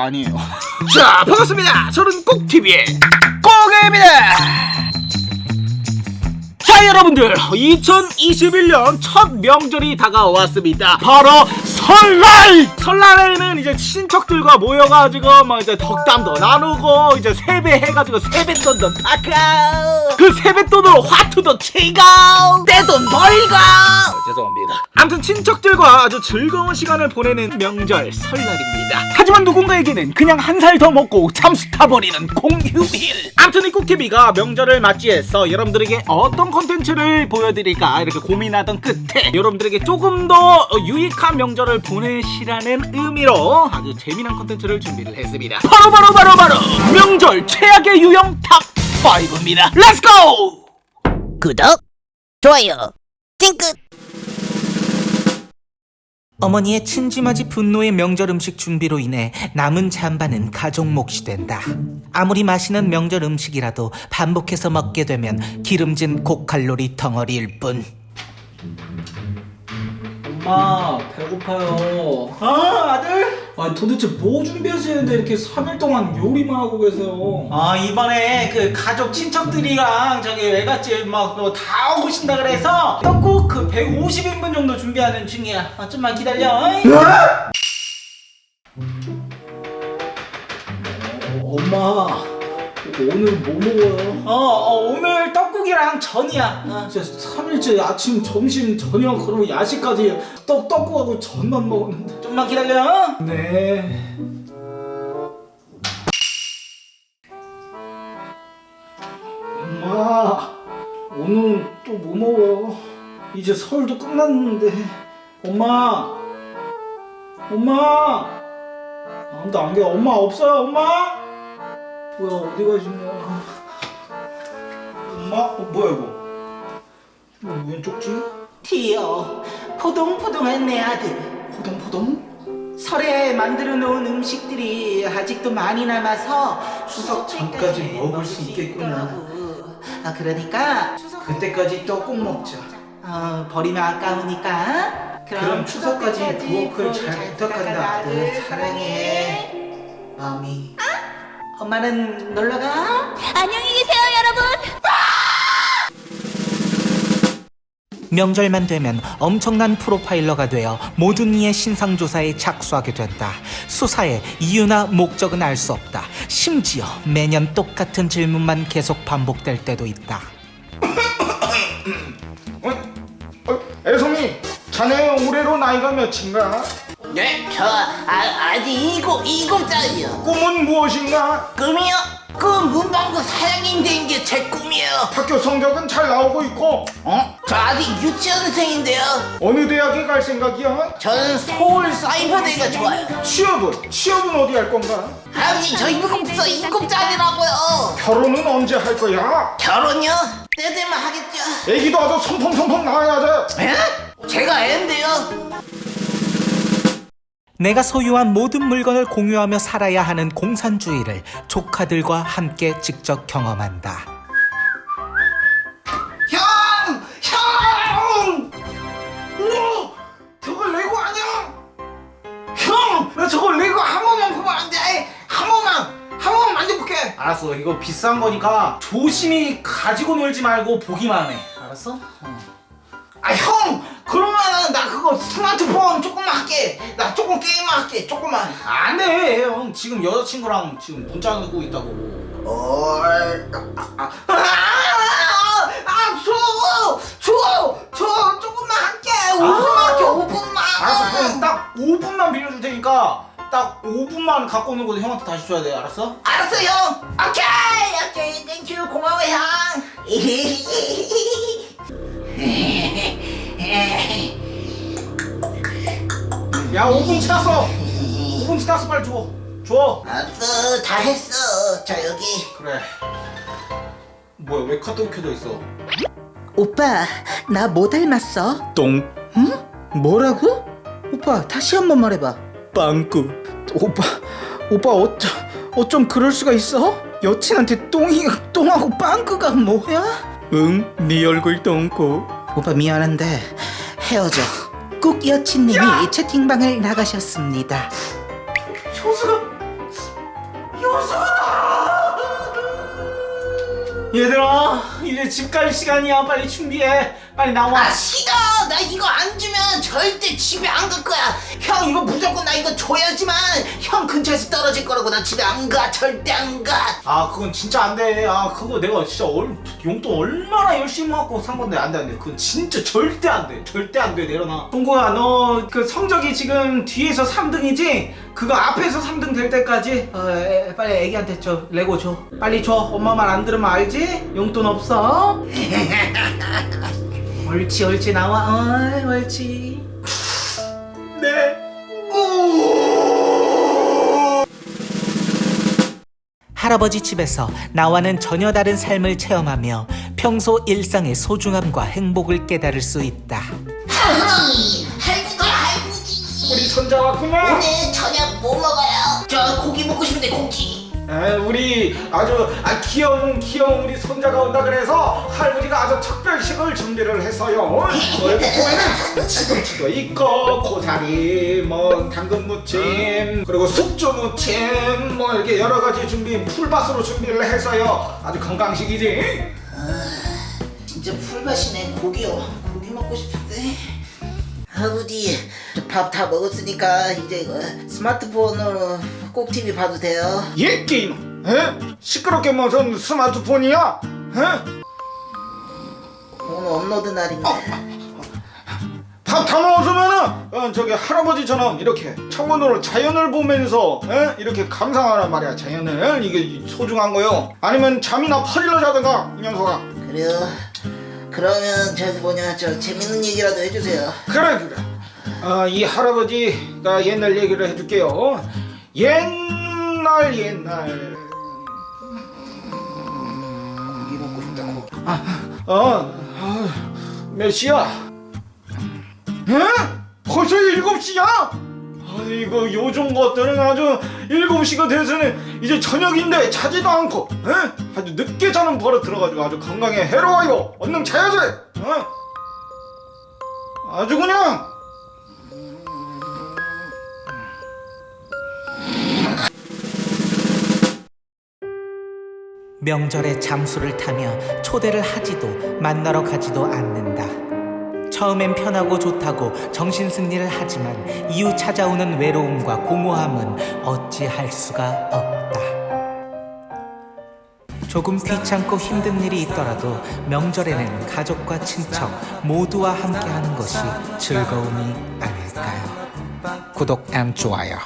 아니에요. 자, 반갑습니다. 저는 꼭TV의 꼭입니다. 자, 여러분들, 2021년 첫 명절이 다가왔습니다. 바로 설날! 설날에는 이제 친척들과 모여가지고 막 이제 덕담도 나누고 이제 세배해가지고 세뱃돈도 닦아 그 세뱃돈으로 화투도 치고 떼돈 벌고 죄송합니다. 아무튼 친척들과 아주 즐거운 시간을 보내는 명절 설날입니다. 하지만 누군가에게는 그냥 한 살 더 먹고 잠수 타버리는 공휴일. 아무튼 이 꾹TV가 명절을 맞이해서 여러분들에게 어떤 컨텐츠를 보여드릴까 이렇게 고민하던 끝에 여러분들에게 조금 더 유익한 명절을 보내시라는 의미로 아주 재미난 컨텐츠를 준비를 했습니다. 바로 바로 바로 바로 명절 최악의 유형 탑 5입니다. 렛츠고! 구독, 좋아요, 찡긋. 어머니의 친지맞이 분노의 명절 음식 준비로 인해 남은 잔반은 가족 몫이 된다. 아무리 맛있는 명절 음식이라도 반복해서 먹게 되면 기름진 고칼로리 덩어리일 뿐. 엄마 배고파요. 아 아들? 아 도대체 뭐 준비하시는데 이렇게 3일 동안 요리만 하고 계세요? 아 이번에 그 가족 친척들이랑 저기 외갓집 막다 오신다 그래서 떡국 그 150인분 정도 준비하는 중이야. 아, 좀만 기다려. 어이. 엄마 오늘 뭐 먹어요? 어, 어 오늘 떡국이랑 전이야. 어. 진짜 3일째 아침 점심 저녁 그리고 야식까지 떡 떡국하고 전만 먹었는데. 좀만 기다려. 네. 엄마 오늘은 또뭐 먹어요? 이제 설도 끝났는데 엄마 엄마 아무도 안 계. 엄마 없어요 엄마? 뭐야 어디 가시냐? 엄마 어, 뭐야 이거? 이거 웬 쪽지? 티어 포동포동한 내 아들 포동포동? 설에 만들어 놓은 음식들이 아직도 많이 남아서 추석 전까지 먹을 수 있겠구나. 있더라고. 아 그러니까 그때까지 떡국 먹자. 어, 버리면 아까우니까 그럼 추석까지 부엌을 잘 부탁한다 아들 사랑해 마미 엄마는 놀러가 안녕히 계세요, 여러분. 명절만 되면 엄청난 프로파일러가 되어 모든 이의 신상조사에 착수하게 된다. 수사의 이유나 목적은 알 수 없다. 심지어 매년 똑같은 질문만 계속 반복될 때도 있다. 어? 애송이 자네 올해로 나이가 몇인가? 네, 저 아, 아직 일곱 살이요. 꿈은 무엇인가? 꿈이요? 그 문방구 사장님 된 게 제 꿈이에요. 학교 성적은 잘 나오고 있고 어? 저 아직 유치원생인데요. 어느 대학에 갈 생각이야? 저는 서울 사이버대가 좋아요. 취업은? 취업은 어디 할 건가? 아버지 저 일곱 살이라고요. 결혼은 언제 할 거야? 결혼요? 때 되면 하겠죠. 애기도 아주 성펑성펑 나와야지 에? 제가 애인데요. 내가 소유한 모든 물건을 공유하며 살아야 하는 공산주의를 조카들과 함께 직접 경험한다. 형! 형! 우와! 저거 레고 아니야? 형! 나 저거 레고 한 번만 보면 안 돼! 한 번만! 한 번만 만져볼게! 알았어 이거 비싼 거니까 조심히 가지고 놀지 말고 보기만 해 알았어? 아 형! 그러면은 나 그거 스마트폰 조금만 할게 나 조금 게임만 할게 조금만 안돼 형 지금 여자친구랑 지금 문자 누고 있다고 얼... 아, 아, 아, 아, 줘! 줘! 줘! 조금만 할게! 5분만 할게, 5분만! 알았어, 그럼 딱 5분만 빌려줄 테니까 딱 5분만 갖고 오는 것도 형한테 다시 줘야 돼, 알았어? 알았어 형. 오케이 오케이 땡큐 고마워 형. 야, 5분 지났어! 5분 지났어, 빨리 줘! 줘! 알았어 다 했어. 자 여기. 그래. 뭐야, 왜 카톡 켜져 있어? 오빠, 나 뭐 닮았어? 똥. 뭐라고? 오빠, 다시 한 번 말해봐. 빵꾸. 오빠, 오빠 어쩜, 어쩜 그럴 수가 있어? 여친한테 똥이, 똥하고 빵꾸가 뭐야? 응, 네 얼굴 똥꼬. 오빠 미안한데 헤어져. 꼭 여친님이 채팅방을 나가셨습니다. 효수가 효수다! 얘들아 이제 집 갈 시간이야. 빨리 준비해. 빨리 나와. 아 싫어. 나 이거 안 주면 절대 집에 안 갈 거야. 형 이거 무조건 나 이거 줘야지만 형 근처에서 떨어질 거라고 나 집에 안 가. 절대 안가. 아 그건 진짜 안 돼. 아 그거 내가 진짜 얼, 용돈 얼마나 열심히 갖고 산 건데 안 돼 안 돼 그건 진짜 절대 안 돼. 절대 안 돼. 내려놔. 동구야 너 그 성적이 지금 뒤에서 3등이지? 그거 앞에서 3등 될 때까지? 어, 애, 빨리 애기한테 줘. 레고 줘. 빨리 줘. 엄마 말 안 들으면 알지? 용돈 없어 옳지 옳지 나와. 어이 옳지. 네. 할아버지 집에서 나와는 전혀 다른 삶을 체험하며 평소 일상의 소중함과 행복을 깨달을 수 있다. 할머니 할머니 할아버지 우리 손자 왔구나 오늘 저녁 뭐 먹어요? 저 고기 먹고 싶은데 고기 에, 우리 아주 아, 귀여운 귀여운 우리 손자가 온다 그래서 할머니가 아주 특별식을 준비를 했어요. 보면은 시금치도 있고 고사리, 뭐 당근 무침, 그리고 숙주 무침, 뭐 이렇게 여러 가지 준비 풀밭으로 준비를 해서요. 아주 건강식이지. 진짜 풀밭이네 고기요 고기 먹고 싶은데 아버지 밥 다 먹었으니까 이제 이거 스마트폰으로 꼭 TV 봐도 돼요? 예 게임. 에? 시끄럽게 무슨 스마트폰이야? 에? 오늘 업로드 날인데. 밥 다 먹었으면은 어, 저기 할아버지처럼 이렇게 창문으로 자연을 보면서 에? 이렇게 감상하란 말이야 자연을. 이게 소중한 거요. 아니면 잠이나 퍼질러 자든가 이 녀석아. 그래요? 그러면 저기 뭐냐 저 재밌는 얘기라도 해주세요. 그래 그래. 아, 이 할아버지가 옛날 얘기를 해줄게요 옛날 옛날 고기 먹고 싶다 고기 어, 아, 몇 시야? 에? 벌써 일곱 시야? 아이고 요즘 것들은 아주 일곱 시가 돼서는 이제 저녁인데 자지도 않고 에? 아주 늦게 자는 버릇 들어가지고 아주 건강에 해로워요 얼른 자야지 어? 아주 그냥 명절에 잠수를 타며 초대를 하지도 만나러 가지도 않는다. 처음엔 편하고 좋다고 정신승리를 하지만 이후 찾아오는 외로움과 공허함은 어찌할 수가 없다. 조금 귀찮고 힘든 일이 있더라도 명절에는 가족과 친척 모두와 함께 하는 것이 즐거움이 아닐까요? 구독 앤 좋아요.